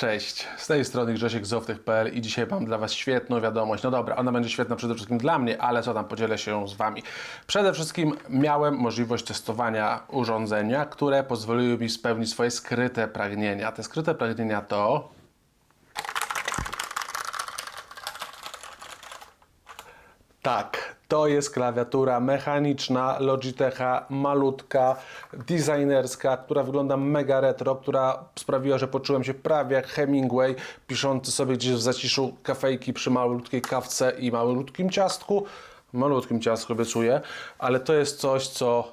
Cześć, z tej strony Grzesiek z Oftych.pl i dzisiaj mam dla Was świetną wiadomość. No dobra, ona będzie świetna przede wszystkim dla mnie, ale co tam, podzielę się z Wami. Przede wszystkim miałem możliwość testowania urządzenia, które pozwoliły mi spełnić swoje skryte pragnienia. Te skryte pragnienia to... Tak, to jest klawiatura mechaniczna Logitecha, malutka, designerska, która wygląda mega retro, która sprawiła, że poczułem się prawie jak Hemingway, piszący sobie gdzieś w zaciszu kafejki przy malutkiej kawce i malutkim ciastku. Malutkim ciastku obiecuję, ale to jest coś, co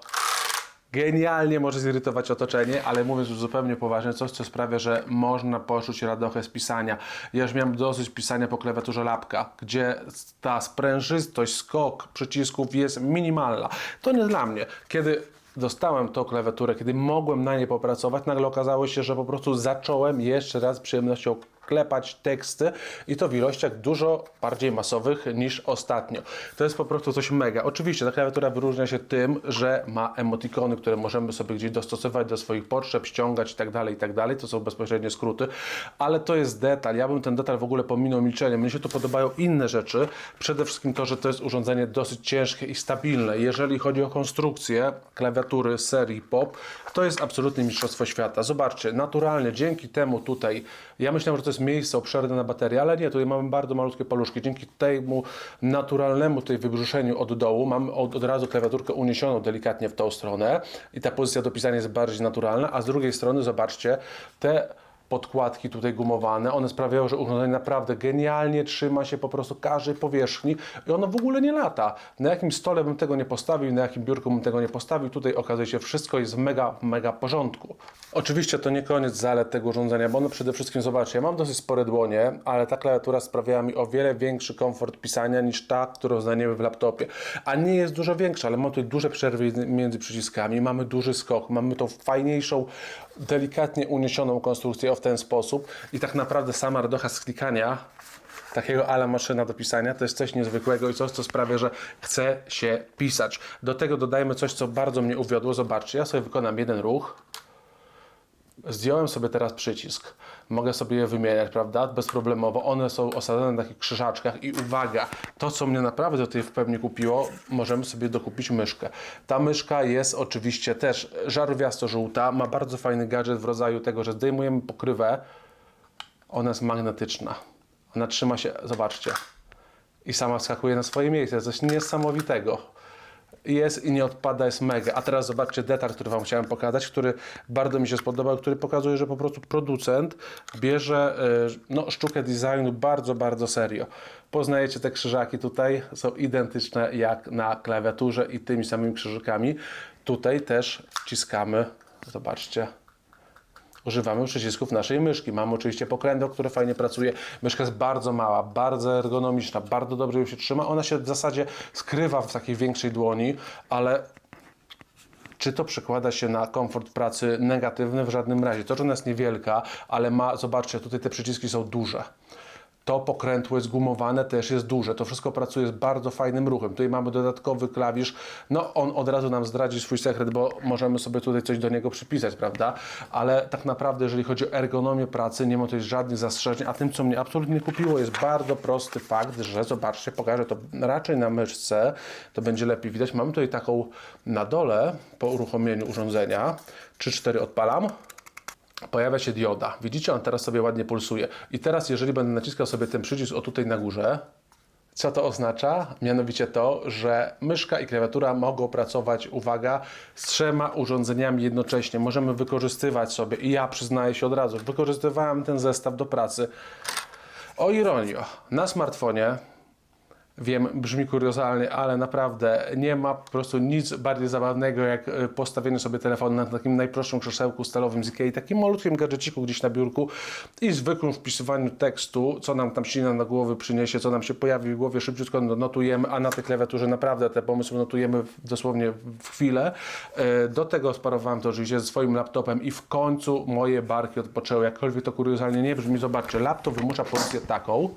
genialnie może zirytować otoczenie, ale mówiąc już zupełnie poważnie, coś, co sprawia, że można poczuć radochę z pisania. Ja już miałem dosyć pisania po klawiaturze lapka, gdzie ta sprężystość, skok przycisków jest minimalna. To nie dla mnie. Kiedy dostałem tą klawiaturę, kiedy mogłem na niej popracować, nagle okazało się, że po prostu zacząłem jeszcze raz przyjemnością klepać teksty i to w ilościach dużo bardziej masowych niż ostatnio. To jest po prostu coś mega. Oczywiście ta klawiatura wyróżnia się tym, że ma emotikony, które możemy sobie gdzieś dostosować do swoich potrzeb, ściągać i tak dalej, i tak dalej. To są bezpośrednie skróty, ale to jest detal. Ja bym ten detal w ogóle pominął milczeniem. Mnie się tu podobają inne rzeczy. Przede wszystkim to, że to jest urządzenie dosyć ciężkie i stabilne. Jeżeli chodzi o konstrukcję klawiatury serii POP, to jest absolutnie mistrzostwo świata. Zobaczcie, naturalnie dzięki temu tutaj, ja myślałem, że to jest miejsce obszerne na baterię, ale nie, tutaj mamy bardzo malutkie paluszki. Dzięki temu naturalnemu tutaj wybrzuszeniu od dołu mam od, od razu klawiaturkę uniesioną delikatnie w tą stronę i ta pozycja do pisania jest bardziej naturalna, a z drugiej strony zobaczcie, te podkładki tutaj gumowane, one sprawiają, że urządzenie naprawdę genialnie trzyma się po prostu każdej powierzchni i ono w ogóle nie lata. Na jakim stole bym tego nie postawił, na jakim biurku bym tego nie postawił, tutaj okazuje się wszystko jest w mega, mega porządku. Oczywiście to nie koniec zalet tego urządzenia, bo ono przede wszystkim, zobaczcie, ja mam dosyć spore dłonie, ale ta klawiatura sprawiała mi o wiele większy komfort pisania niż ta, którą znajdziemy w laptopie. A nie jest dużo większa, ale mam tutaj duże przerwy między przyciskami, mamy duży skok, mamy tą fajniejszą, delikatnie uniesioną konstrukcję w ten sposób i tak naprawdę sama radocha z klikania takiego ala maszyna do pisania to jest coś niezwykłego i coś, co sprawia, że chce się pisać. Do tego dodajmy coś, co bardzo mnie uwiodło. Zobaczcie, ja sobie wykonam jeden ruch. Zdjąłem sobie teraz przycisk. Mogę sobie je wymieniać, prawda? Bezproblemowo. One są osadzone na takich krzyżaczkach i uwaga, to co mnie naprawdę tutaj w pełni kupiło, możemy sobie dokupić myszkę. Ta myszka jest oczywiście też żarowiasto-żółta, ma bardzo fajny gadżet w rodzaju tego, że zdejmujemy pokrywę, ona jest magnetyczna. Ona trzyma się, zobaczcie, i sama wskakuje na swoje miejsce. Coś niesamowitego. Jest i nie odpada, jest mega. A teraz zobaczcie detal, który Wam chciałem pokazać, który bardzo mi się spodobał, który pokazuje, że po prostu producent bierze y, no, sztukę designu bardzo, bardzo serio. Poznajecie te krzyżaki tutaj, są identyczne jak na klawiaturze i tymi samymi krzyżykami. Tutaj też wciskamy, zobaczcie, używamy przycisków naszej myszki. Mamy oczywiście pokrętło, które fajnie pracuje. Myszka jest bardzo mała, bardzo ergonomiczna, bardzo dobrze ją się trzyma. Ona się w zasadzie skrywa w takiej większej dłoni, ale czy to przekłada się na komfort pracy negatywny? W żadnym razie. To, że ona jest niewielka, ale ma, zobaczcie, tutaj te przyciski są duże. To pokrętło jest gumowane, też jest duże. To wszystko pracuje z bardzo fajnym ruchem. Tutaj mamy dodatkowy klawisz. No, on od razu nam zdradzi swój sekret, bo możemy sobie tutaj coś do niego przypisać, prawda? Ale tak naprawdę, jeżeli chodzi o ergonomię pracy, nie ma tutaj żadnych zastrzeżeń. A tym, co mnie absolutnie kupiło, jest bardzo prosty fakt, że zobaczcie, pokażę to raczej na myszce, to będzie lepiej widać. Mamy tutaj taką na dole, po uruchomieniu urządzenia, 3-4 odpalam pojawia się dioda. Widzicie, on teraz sobie ładnie pulsuje. I teraz, jeżeli będę naciskał sobie ten przycisk o tutaj na górze, co to oznacza? Mianowicie to, że myszka i klawiatura mogą pracować, uwaga, z trzema urządzeniami jednocześnie. Możemy wykorzystywać sobie, i ja przyznaję się od razu, wykorzystywałem ten zestaw do pracy. O ironio, na smartfonie Wiem, brzmi kuriozalnie, ale naprawdę nie ma po prostu nic bardziej zabawnego jak e, postawienie sobie telefonu na takim najprostszym krzesełku stalowym z Ikei, takim malutkim gadżeciku gdzieś na biurku i zwykłym wpisywaniu tekstu, co nam tam ślina na głowy przyniesie, co nam się pojawi w głowie, szybciutko notujemy, a na tej klawiaturze naprawdę te pomysły notujemy dosłownie w chwilę. E, Do tego sparowałem to oczywiście ze swoim laptopem i w końcu moje barki odpoczęły, jakkolwiek to kuriozalnie nie brzmi. Zobaczcie, laptop wymusza pozycję taką,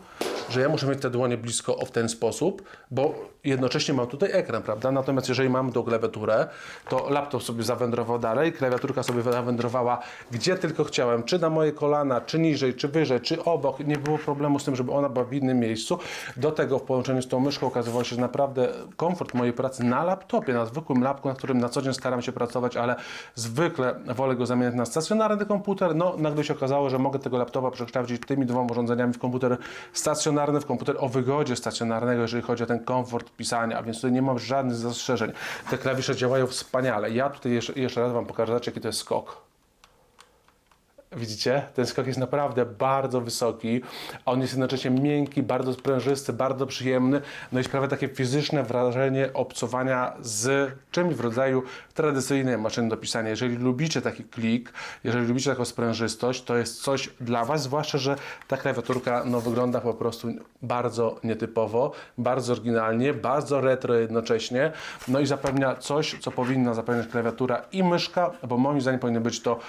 że ja muszę mieć te dłonie blisko o w ten sposób, bo jednocześnie mam tutaj ekran, prawda? Natomiast jeżeli mam tą klawiaturę, to laptop sobie zawędrował dalej, klawiaturka sobie zawędrowała gdzie tylko chciałem, czy na moje kolana, czy niżej, czy wyżej, czy obok. Nie było problemu z tym, żeby ona była w innym miejscu. Do tego w połączeniu z tą myszką okazywało się, że naprawdę komfort mojej pracy na laptopie, na zwykłym lapku, na którym na co dzień staram się pracować, ale zwykle wolę go zamieniać na stacjonarny komputer. No, nagle się okazało, że mogę tego laptopa przekształcić tymi dwoma urządzeniami w komputer stacjonarny, w komputer o wygodzie stacjonarnego, jeżeli chodzi o ten komfort pisania, a więc tutaj nie mam żadnych zastrzeżeń. Te klawisze działają wspaniale. Ja tutaj jeszcze, jeszcze raz Wam pokażę, jaki to jest skok. Widzicie? Ten skok jest naprawdę bardzo wysoki. On jest jednocześnie miękki, bardzo sprężysty, bardzo przyjemny. No i sprawia takie fizyczne wrażenie obcowania z czymś w rodzaju tradycyjnej maszyny do pisania. Jeżeli lubicie taki klik, jeżeli lubicie taką sprężystość, to jest coś dla Was, zwłaszcza, że ta klawiaturka no, wygląda po prostu bardzo nietypowo, bardzo oryginalnie, bardzo retro jednocześnie. No i zapewnia coś, co powinna zapewniać klawiatura i myszka, bo moim zdaniem powinny być to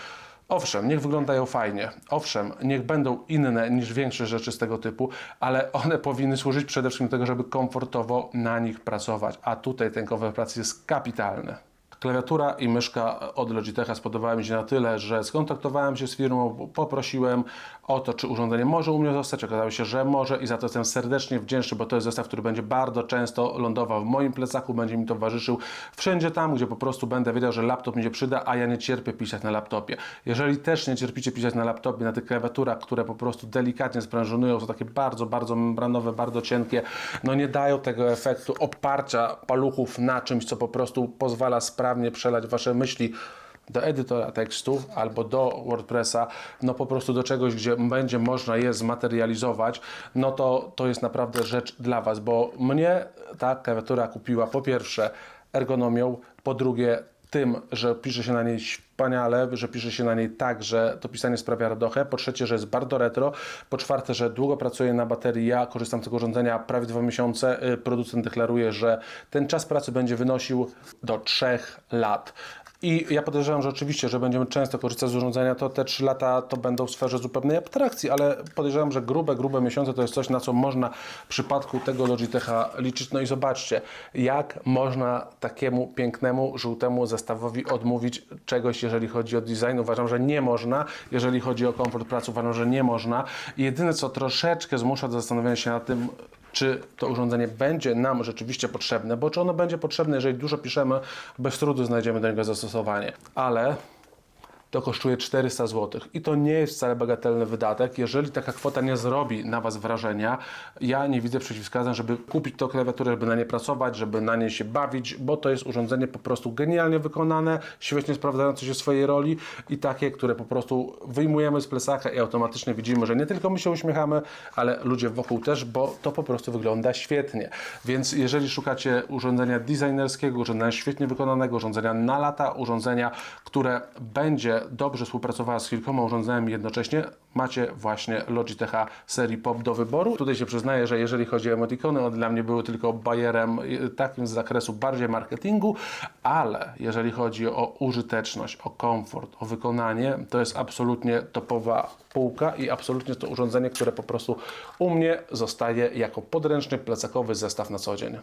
Owszem, niech wyglądają fajnie. Owszem, niech będą inne niż większe rzeczy z tego typu, ale one powinny służyć przede wszystkim do tego, żeby komfortowo na nich pracować. A tutaj ten komfort pracy jest kapitalny. Klawiatura i myszka od Logitecha spodobały mi się na tyle, że skontaktowałem się z firmą, poprosiłem o to, czy urządzenie może u mnie zostać. Okazało się, że może i za to jestem serdecznie wdzięczny, bo to jest zestaw, który będzie bardzo często lądował w moim plecaku, będzie mi towarzyszył wszędzie tam, gdzie po prostu będę wiedział, że laptop mi się przyda, a ja nie cierpię pisać na laptopie. Jeżeli też nie cierpicie pisać na laptopie, na tych klawiaturach, które po prostu delikatnie sprężynują, są takie bardzo, bardzo membranowe, bardzo cienkie, no nie dają tego efektu oparcia paluchów na czymś, co po prostu pozwala sprawnie przelać wasze myśli do edytora tekstu albo do WordPressa, no po prostu do czegoś, gdzie będzie można je zmaterializować, no to to jest naprawdę rzecz dla Was, bo mnie ta klawiatura kupiła po pierwsze ergonomią, po drugie tym, że pisze się na niej wspaniale, że pisze się na niej tak, że to pisanie sprawia radochę. Po trzecie, że jest bardzo retro. Po czwarte, że długo pracuję na baterii. Ja korzystam z tego urządzenia prawie dwa miesiące. Y, Producent deklaruje, że ten czas pracy będzie wynosił do 3 lat. I ja podejrzewam, że oczywiście, że będziemy często korzystać z urządzenia, to te 3 lata to będą w sferze zupełnej abstrakcji, ale podejrzewam, że grube, grube miesiące to jest coś, na co można w przypadku tego Logitecha liczyć. No i zobaczcie, jak można takiemu pięknemu, żółtemu zestawowi odmówić czegoś, jeżeli chodzi o design. Uważam, że nie można. Jeżeli chodzi o komfort pracy, uważam, że nie można. Jedyne, co troszeczkę zmusza do zastanowienia się nad tym, czy to urządzenie będzie nam rzeczywiście potrzebne, bo czy ono będzie potrzebne, jeżeli dużo piszemy, bez trudu znajdziemy do niego zastosowanie. Ale to kosztuje 400 zł i to nie jest wcale bagatelny wydatek. Jeżeli taka kwota nie zrobi na Was wrażenia, ja nie widzę przeciwwskazań, żeby kupić tą klawiaturę, żeby na nie pracować, żeby na niej się bawić, bo to jest urządzenie po prostu genialnie wykonane, świetnie sprawdzające się swojej roli i takie, które po prostu wyjmujemy z plecaka i automatycznie widzimy, że nie tylko my się uśmiechamy, ale ludzie wokół też, bo to po prostu wygląda świetnie. Więc jeżeli szukacie urządzenia designerskiego, urządzenia świetnie wykonanego, urządzenia na lata, urządzenia, które będzie dobrze współpracowała z kilkoma urządzeniami jednocześnie, macie właśnie Logitecha serii Pop do wyboru. Tutaj się przyznaję, że jeżeli chodzi o emotikony, one dla mnie były tylko bajerem y, takim z zakresu bardziej marketingu, ale jeżeli chodzi o użyteczność, o komfort, o wykonanie, to jest absolutnie topowa półka i absolutnie to urządzenie, które po prostu u mnie zostaje jako podręczny plecakowy zestaw na co dzień.